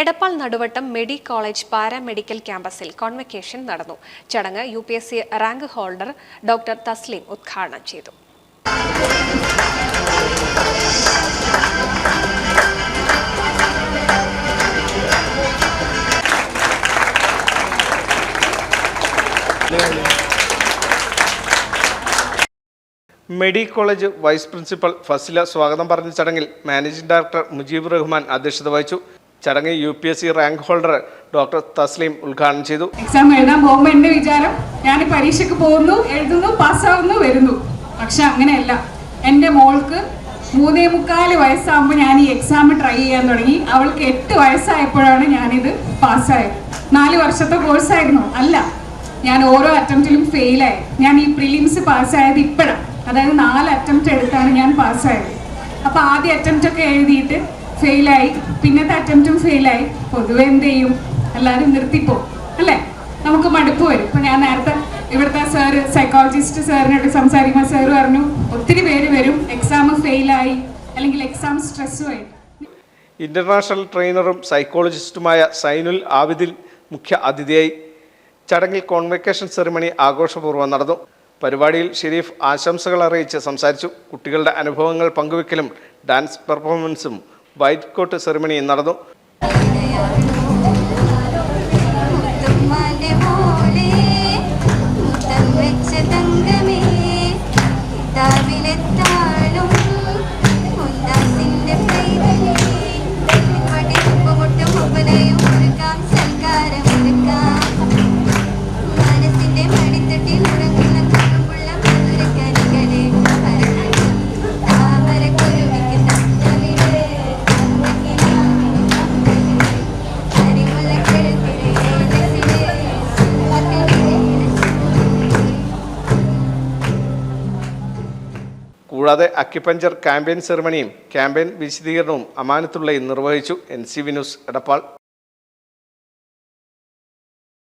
Edappal Naduvattom medi college paramedical ക്യാമ്പസിൽ convocation നടന്നു. ചടങ്ങ് U P S C rank holder doctor Thaslim ഉദ്ഘാടനം ചെയ്തു. Medi college vice principal Fasila സ്വാഗതം പറഞ്ഞ ചടങ്ങിൽ മാനേജിംഗ് ഡയറക്ടർ മുജീബ് റഹ്മാൻ അധ്യക്ഷത വഹിച്ചു. ചടങ്ങിൽ U P S C rank holder doctor Thasleem ഉദ്ഘാടനം ചെയ്തു. എക്സാം എഴുതാൻ പോകുമ്പോൾ എന്റെ വിചാരം ഞാൻ പരീക്ഷയ്ക്ക് പോകുന്നു എഴുതുന്നു പാസ്സാവുന്നു വരുന്നു. പക്ഷെ അങ്ങനെയല്ല. എന്റെ മോൾക്ക് മൂന്നേ മുക്കാൽ വയസ്സാകുമ്പോൾ ഞാൻ ഈ എക്സാം ട്രൈ ചെയ്യാൻ തുടങ്ങി. അവൾക്ക് എട്ട് വയസ്സായപ്പോഴാണ് ഞാനിത് പാസ്സായത്. നാല് വർഷത്തെ കോഴ്സായിരുന്നു അല്ല ഞാൻ ഓരോ അറ്റംപ്റ്റിലും ഫെയിലായി ഞാൻ ഈ പ്രിലിംസ് പാസ്സായത് ഇപ്പോഴാണ് അതായത് നാല് അറ്റംപ്റ്റ് എടുത്താണ് ഞാൻ പാസ്സായത്. അപ്പോൾ ആദ്യ അറ്റംപ്റ്റ് ഒക്കെ എഴുതിയിട്ട് ഫെയിലായി പിന്നത്തെ അറ്റംപ്റ്റും ഫെയിലായി പൊതുവെ എന്ത് ചെയ്യും? എല്ലാവരും നിർത്തിപ്പോ അല്ലേ? നമുക്ക് മടുപ്പ് വരും. ഇപ്പൊ ഞാൻ നേരത്തെ ഇവിടുത്തെ സാറ് സൈക്കോളജിസ്റ്റ് സാറിനോട് സംസാരിക്കുമ്പോൾ സാറ് പറഞ്ഞു ഒത്തിരി പേര് വരും. എക്സാം ഫെയിലായി അല്ലെങ്കിൽ എക്സാം സ്ട്രെസ്സുമായി ഇന്റർനാഷണൽ ട്രെയിനറും സൈക്കോളജിസ്റ്റുമായ സൈനുൽ ആബിദിൽ മുഖ്യ അതിഥിയായി ചടങ്ങിൽ കോൺവെക്കേഷൻ സെറിമണി ആഘോഷപൂർവം നടന്നു. പരിപാടിയിൽ ഷെരീഫ് ആശംസകൾ അറിയിച്ച് സംസാരിച്ചു. കുട്ടികളുടെ അനുഭവങ്ങൾ പങ്കുവെക്കലും ഡാൻസ് പെർഫോമൻസും വൈറ്റ് കോട്ട് സെറിമണി നടന്നു. കൂടാതെ അക്യുപഞ്ചർ ക്യാമ്പയിൻ സെറിമണിയും ക്യാമ്പയിൻ വിശദീകരണവും അമാനത്തുള്ളയും നിർവഹിച്ചു N C V news Edappal.